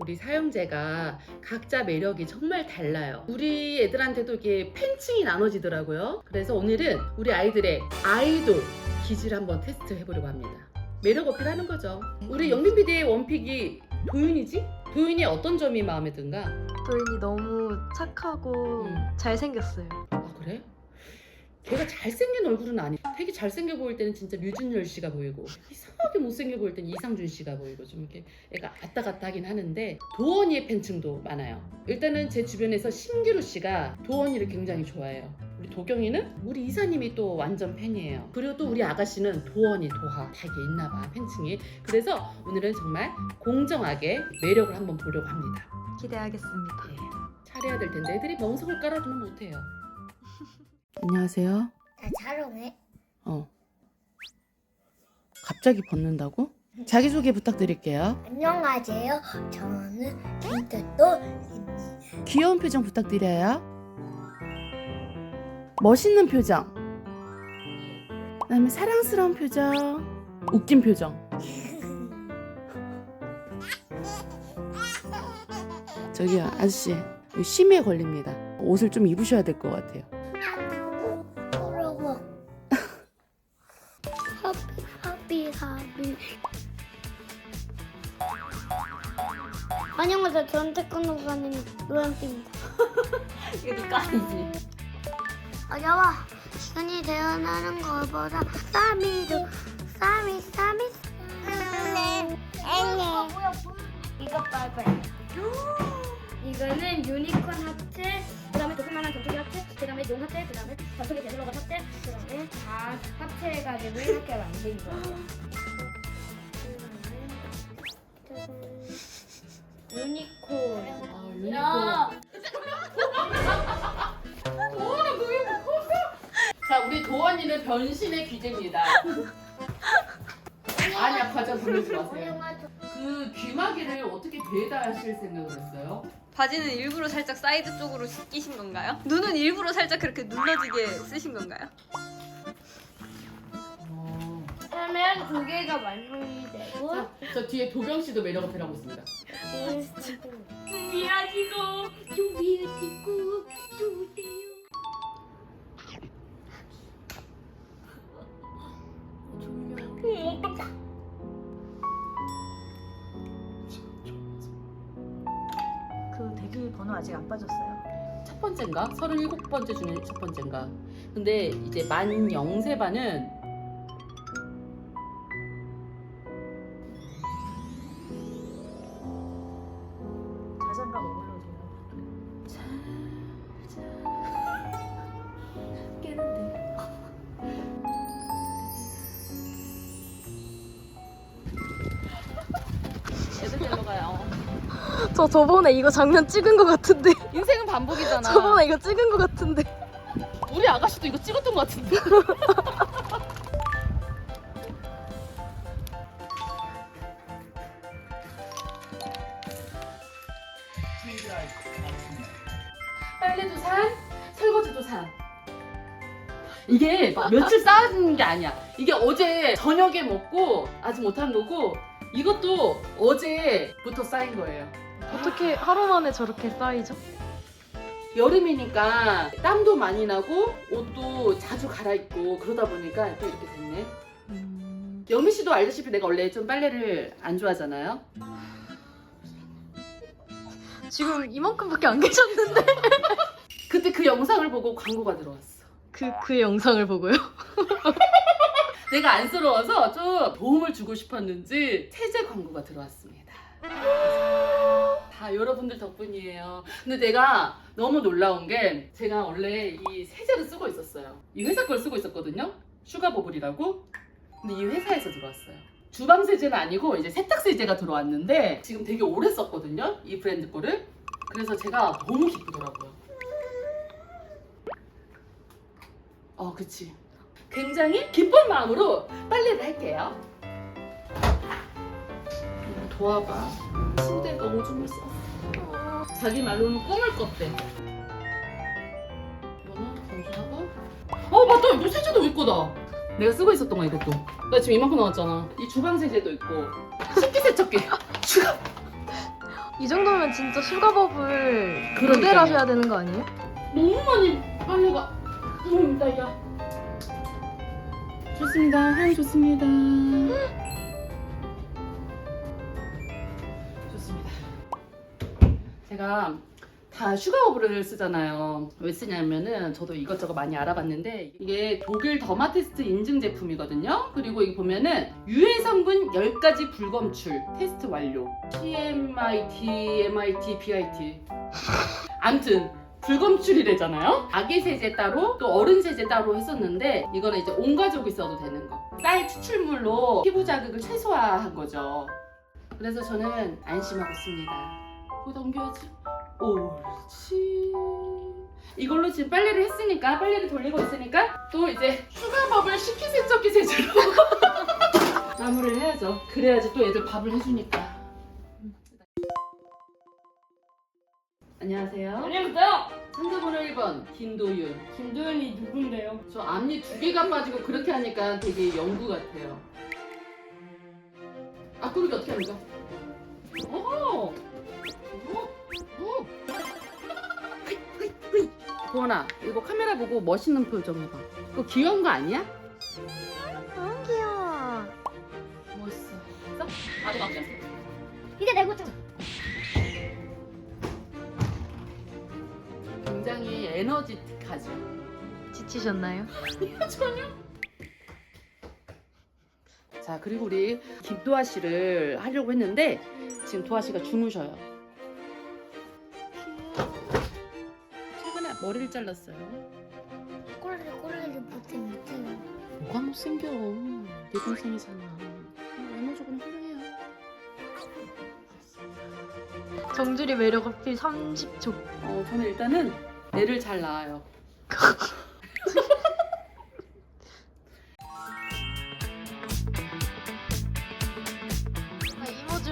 우리 사용자가 각자 매력이 정말 달라요. 우리 애들한테도 이게 팬층이 나눠지더라고요. 그래서 오늘은 우리 아이들의 아이돌 기질 한번 테스트 해보려고 합니다. 매력 어필하는 거죠. 우리 영빈 PD의 원픽이 도윤이지? 도윤이 어떤 점이 마음에 든가? 도인이 너무 착하고 음. 잘생겼어요. 아 그래? 걔가 잘생긴 얼굴은 아니. 되게 잘생겨 보일 때는 진짜 류준열 씨가 보이고 이상하게 못생겨 보일 때는 이상준 씨가 보이고 좀 이렇게 애가 왔다 갔다 하긴 하는데 도원이의 팬층도 많아요. 일단은 제 주변에서 신기루 씨가 도원이를 굉장히 좋아해요. 우리 도경이는 우리 이사님이 또 완전 팬이에요. 그리고 또 우리 아가씨는 도원이 도하 다 이게 있나봐 팬층이. 그래서 오늘은 정말 공정하게 매력을 한번 보려고 합니다. 기대하겠습니다. 네, 잘해야 될 텐데 애들이 멍석을 깔아주면 못해요. 안녕하세요. 나 촬영해. 어. 갑자기 벗는다고? 자기소개 부탁드릴게요. 안녕하세요. 저는 김태도 귀여운 표정 부탁드려요. 멋있는 표정. 그다음에 사랑스러운 표정. 웃긴 표정. 저기요, 아저씨. 심해 걸립니다. 옷을 좀 입으셔야 될 것 같아요. 안녕하세요. 저는 태권도가는 노란띠입니다. 이게 니가 아니지. 어려워. 시간이 되어나는 것보다 쌈이도 쌈이 쌈이 네. 이거 봐봐요. 이거는 유니콘 하트, 그 다음에 조그만한 전투기 하트, 그 다음에 용 하트, 그 다음에 전투기 제슬로가 하트, 그 다음에 다 합체해가지고 이렇게 만든 거예요. 유니콘. 아, 유니콘. 자, 우리 도원이는 변신의 귀재입니다. 아니야, 과자 부르지 마세요. 그 귀마개를 어떻게 배에다 하실 생각을 했어요? 바지는 일부러 살짝 사이드 쪽으로 끼신 건가요? 눈은 일부러 살짝 그렇게 눌러지게 쓰신 건가요? 어. 그러면 두 개가 완성이 되고 자, 저 뒤에 도경 씨도 매력 어필하고 있습니다. 준비하시고 준비하시고 주세요. 그 대기 번호 아직 안 빠졌어요. 첫 번째인가? 37번째 중에 첫 번째인가? 근데 이제 만 영세 반은 저 저번에 이거 장면 찍은 것 같은데. 인생은 반복이잖아. 저번에 이거 찍은 것 같은데. 우리 아가씨도 이거 찍었던 것 같은데. 빨래도 산, 설거지도 산. 이게 막 며칠 쌓은 게 아니야. 이게 어제 저녁에 먹고 아직 못한 거고 이것도 어제부터 쌓인 거예요. 어떻게 하루 만에 저렇게 쌓이죠? 여름이니까 땀도 많이 나고 옷도 자주 갈아입고 그러다 보니까 또 이렇게 됐네. 음... 여미 씨도 알다시피 내가 원래 좀 빨래를 안 좋아하잖아요. 지금 이만큼밖에 안 계셨는데. 그때 그 영상을 보고 광고가 들어왔어. 그, 그 영상을 보고요? 내가 안쓰러워서 좀 도움을 주고 싶었는지 세제 광고가 들어왔습니다. 다 여러분들 덕분이에요. 근데 내가 너무 놀라운 게 제가 원래 이 세제를 쓰고 있었어요. 이 회사 걸 쓰고 있었거든요. 슈가버블이라고. 근데 이 회사에서 들어왔어요. 주방 세제는 아니고 이제 세탁 세제가 들어왔는데 지금 되게 오래 썼거든요. 이 브랜드 거를. 그래서 제가 너무 기쁘더라고요. 어, 그치. 굉장히 기쁜 마음으로 빨래를 할게요. 도와봐. 침대가 오줌을 쌌어. 자기 말로는 꿈을 꿨대. 이거는 건조하고. 어, 맞다. 이거 세제도 있고 다 내가 쓰고 있었던 거 이것도. 나 지금 이만큼 나왔잖아. 이 주방 세제도 있고. 식기 세척기. 주방. 이 정도면 진짜 슈가버블 그러니까요. 모델 하셔야 되는 거 아니에요? 너무 많이 빨래가 들어옵니다 야 좋습니다 향 좋습니다 좋습니다 제가 다 슈가오브를 쓰잖아요 왜 쓰냐면은 저도 이것저것 많이 알아봤는데 이게 독일 더마테스트 인증 제품이거든요 그리고 여기 보면은 유해 성분 10가지 불검출 테스트 완료 PMIT, MIT, BIT 암튼 불검출이래잖아요. 아기 세제 따로 또 어른 세제 따로 했었는데 이거는 이제 온 가족이 써도 되는 거. 쌀 추출물로 피부 자극을 최소화한 거죠. 그래서 저는 안심하고 씁니다. 그거 넘겨야지. 옳지. 이걸로 지금 빨래를 했으니까 빨래를 돌리고 있으니까 또 이제 슈가밥을 식기 세척기 세제로 마무리를 해야죠. 그래야지 또 애들 밥을 해주니까. 안녕하세요. 안녕하세요. 상자번호 1번 김도윤. 김도현이 누군데요? 저 앞니 두 개가 빠지고 그렇게 하니까 되게 연구 같아요. 아 그러게 어떻게 합니까? 어허. 어. 도원아 이거 카메라 보고 멋있는 표정 해봐. 그거 귀여운 거 아니야? 너무 귀여워. 멋있어. 써? 안 뺐어. 이제 내고 좀. 굉장히 에너지틱하죠. 지치셨나요? 전혀. 자 그리고 우리 김도아 씨를 하려고 했는데 지금 도아 씨가 주무셔요. 최근에 머리를 잘랐어요. 꼬리를 꼬리를 못해 못해요. 뭐가 못생겨? 내 동생이잖아. 외모적으로 훌륭해요. 정줄이 매력 어필 30초. 어 저는 일단은 뇌를 잘 낳아요.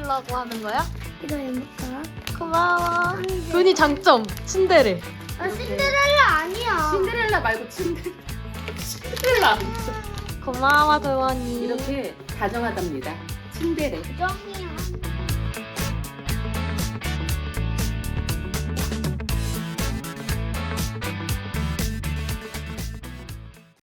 이모 주려고 하는 거야? 이거 해볼까? 고마워. 돈이 장점. 침대래. 아 신데렐라 아니야. 신데렐라 말고 침대. 신데렐라. 고마워 도원이. 이렇게 다정하답니다. 침대래. 정이야.